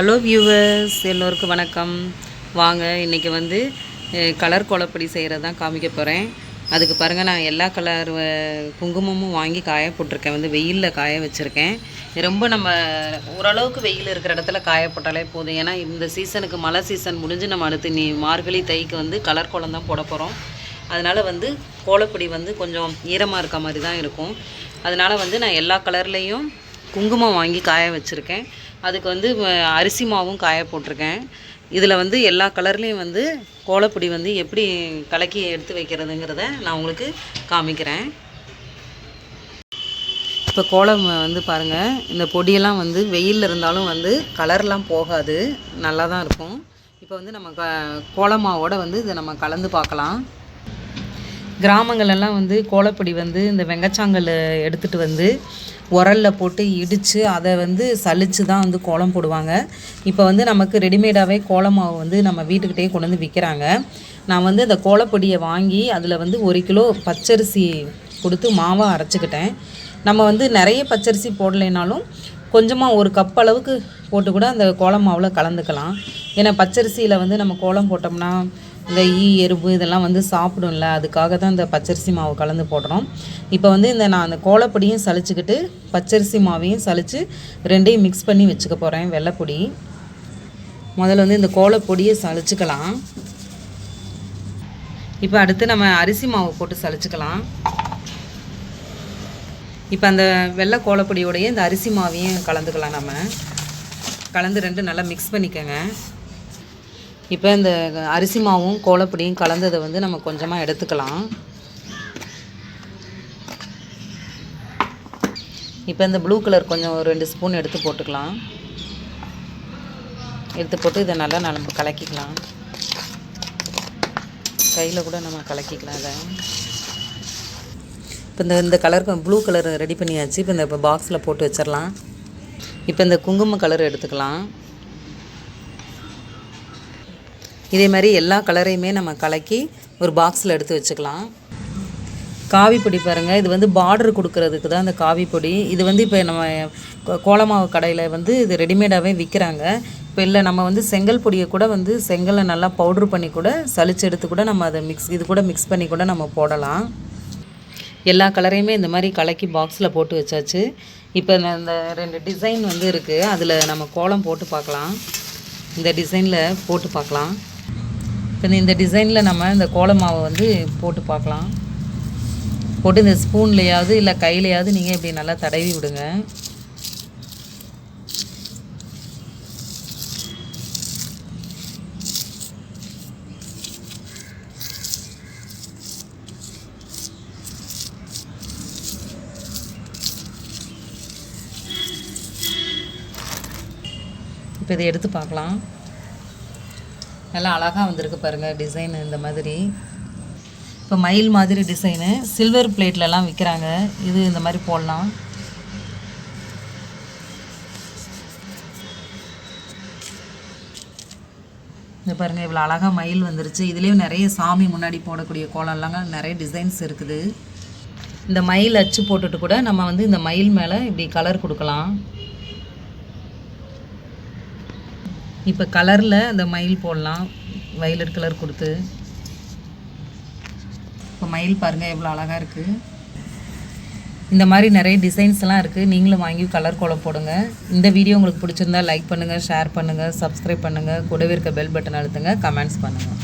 Hello viewers எல்லோருக்கும் வணக்கம். வாங்க இன்றைக்கி வந்து கலர் கோலப்பொடி செய்கிறது தான் காமிக்க போகிறேன் அதுக்கு பாருங்கள் நான் எல்லா கலர் குங்குமமும் வாங்கி காய போட்டிருக்கேன். வந்து வெயிலில் காய வச்சுருக்கேன். ரொம்ப நம்ம ஓரளவுக்கு வெயில் இருக்கிற இடத்துல காய போட்டாலே போதும். ஏன்னா இந்த சீசனுக்கு மழை சீசன் முடிஞ்சு நம்ம அடுத்து நீ மார்கழி தைக்கு வந்து கலர் கோலம் தான் போட போகிறோம் அதனால் வந்து கோலப்பொடி வந்து கொஞ்சம் ஈரமாக இருக்க மாதிரி தான் இருக்கும். அதனால் வந்து நான் எல்லா கலர்லேயும் குங்குமம் வாங்கி காய வச்சுருக்கேன். அதுக்கு வந்து அரிசி மாவும் காய போட்டிருக்கேன். இதில் வந்து எல்லா கலர்லேயும் வந்து கோலப்பொடி வந்து எப்படி கலக்கி எடுத்து வைக்கிறதுங்கிறத நான் உங்களுக்கு காமிக்கிறேன். இப்போ கோலம் வந்து பாருங்கள் இந்த பொடியெல்லாம் வந்து வெயிலில் இருந்தாலும் வந்து கலர்லாம் போகாது. நல்லா தான் இருக்கும். இப்போ வந்து நம்ம க கோலமாவோட வந்து இதை நம்ம கலந்து பார்க்கலாம். கிராமங்களெல்லாம் வந்து கோலப்பொடி வந்து இந்த வெங்கச்சாங்கல் எடுத்துகிட்டு வந்து உரலில் போட்டு இடித்து அதை வந்து சலித்து தான் வந்து கோலம் போடுவாங்க. இப்போ வந்து நமக்கு ரெடிமேடாகவே கோலமாவை வந்து நம்ம வீட்டுக்கிட்டே கொண்டு வந்து விற்கிறாங்க நான் வந்து அந்த கோலப்பொடியை வாங்கி அதில் வந்து ஒரு கிலோ பச்சரிசி கொடுத்து மாவை அரைச்சிக்கிட்டேன். நம்ம வந்து நிறைய பச்சரிசி போடலைனாலும் கொஞ்சமாக ஒரு கப் அளவுக்கு போட்டு கூட அந்த கோலம் மாவில் கலந்துக்கலாம். ஏன்னா பச்சரிசியில் வந்து நம்ம கோலம் போட்டோம்னா இந்த ஈ எறும்பு இதெல்லாம் வந்து சாப்பிடும்ல அதுக்காக தான் இந்த பச்சரிசி மாவு கலந்து போடுறோம். இப்போ வந்து இந்த நான் அந்த கோலப்பொடியும் சலிச்சுக்கிட்டு பச்சரிசி மாவையும் சளிச்சு ரெண்டையும் மிக்ஸ் பண்ணி வச்சுக்க போகிறேன் வெள்ளைப்பொடி. முதல்ல வந்து இந்த கோலப்பொடியை சளிச்சுக்கலாம் இப்போ அடுத்து நம்ம அரிசி மாவு போட்டு சளிச்சுக்கலாம் இப்போ அந்த வெள்ளை கோலப்பொடியோடைய இந்த அரிசி மாவையும் கலந்துக்கலாம் நம்ம. கலந்து ரெண்டு நல்லா மிக்ஸ் பண்ணிக்கோங்க. இப்போ இந்த அரிசி மாவும் கோலப்பொடியும் கலந்ததை வந்து நம்ம கொஞ்சமாக எடுத்துக்கலாம். இப்போ இந்த ப்ளூ கலர் கொஞ்சம் ஒரு ரெண்டு ஸ்பூன் எடுத்து போட்டுக்கலாம். எடுத்து போட்டு இதை நல்லா நம்ம கலக்கிக்கலாம். கையில் கூட நம்ம கலக்கிக்கலாம் இதை. இப்போ இந்த இந்த கலர் ப்ளூ கலர் ரெடி பண்ணியாச்சு. இப்போ இந்த பாக்ஸில் போட்டு வச்சிடலாம் இப்போ இந்த குங்கும கலர் எடுத்துக்கலாம். இதே மாதிரி எல்லா கலரையுமே நம்ம கலக்கி ஒரு பாக்ஸில் எடுத்து வச்சுக்கலாம். காவி பொடி பாருங்கள் இது வந்து பார்டர் கொடுக்கறதுக்கு தான் இந்த காவி பொடி. இது வந்து இப்போ நம்ம கோ- கோலமாவு கடையில் வந்து இது ரெடிமேடாகவே விற்கிறாங்க இப்போ இல்லை நம்ம வந்து செங்கல் பொடியை கூட வந்து செங்கலை நல்லா பவுட்ரு பண்ணி கூட சலிச்சு எடுத்து கூட நம்ம அதை மிக்ஸ் இது கூட மிக்ஸ் பண்ணி கூட நம்ம போடலாம். எல்லா கலரையுமே இந்த மாதிரி கலக்கி பாக்ஸில் போட்டு வச்சாச்சு. இப்போ இந்த- இந்த ரெண்டு டிசைன் வந்து இருக்குது அதில் நம்ம கோலம் போட்டு பார்க்கலாம். இந்த டிசைனில் போட்டு பார்க்கலாம். இப்போ இந்த- டிசைனில் நம்ம இந்த கோலமாவை வந்து போட்டு பார்க்கலாம். போட்டு இந்த ஸ்பூன்லையாவது இல்லை கையிலையாவது நீங்கள் இப்படி நல்லா தடவி விடுங்க. இப்போ இதை எடுத்து பார்க்கலாம். நல்லா அழகாக வந்திருக்கு பாருங்கள் டிசைன் இந்த மாதிரி. இப்போ மயில் மாதிரி டிசைனு சில்வர் பிளேட்லலாம் விற்கிறாங்க இது இந்த மாதிரி போடலாம். இந்த பாருங்கள் இவ்வளோ அழகாக மயில் வந்துருச்சு. இதுலேயும் நிறைய சாமி முன்னாடி போடக்கூடிய கோலம்லாங்க நிறைய டிசைன்ஸ் இருக்குது. இந்த மயில் அச்சு போட்டுட்டு கூட நம்ம வந்து இந்த மயில் மேலே இப்படி கலர் கொடுக்கலாம். இப்போ கலரில் இந்த மயில் போடலாம். வயலட் கலர் கொடுத்து. இப்போ மயில் பாருங்கள் எவ்வளோ அழகாக இருக்குது இந்த மாதிரி நிறைய டிசைன்ஸ்லாம் இருக்குது நீங்களும் வாங்கி கலர் கோலம் போடுங்க. இந்த வீடியோ உங்களுக்கு பிடிச்சிருந்தா லைக் பண்ணுங்கள் ஷேர் பண்ணுங்கள் சப்ஸ்கிரைப் பண்ணுங்கள் கூடவே இருக்க பெல் பட்டன் அழுத்துங்க. கமெண்ட்ஸ் பண்ணுங்கள்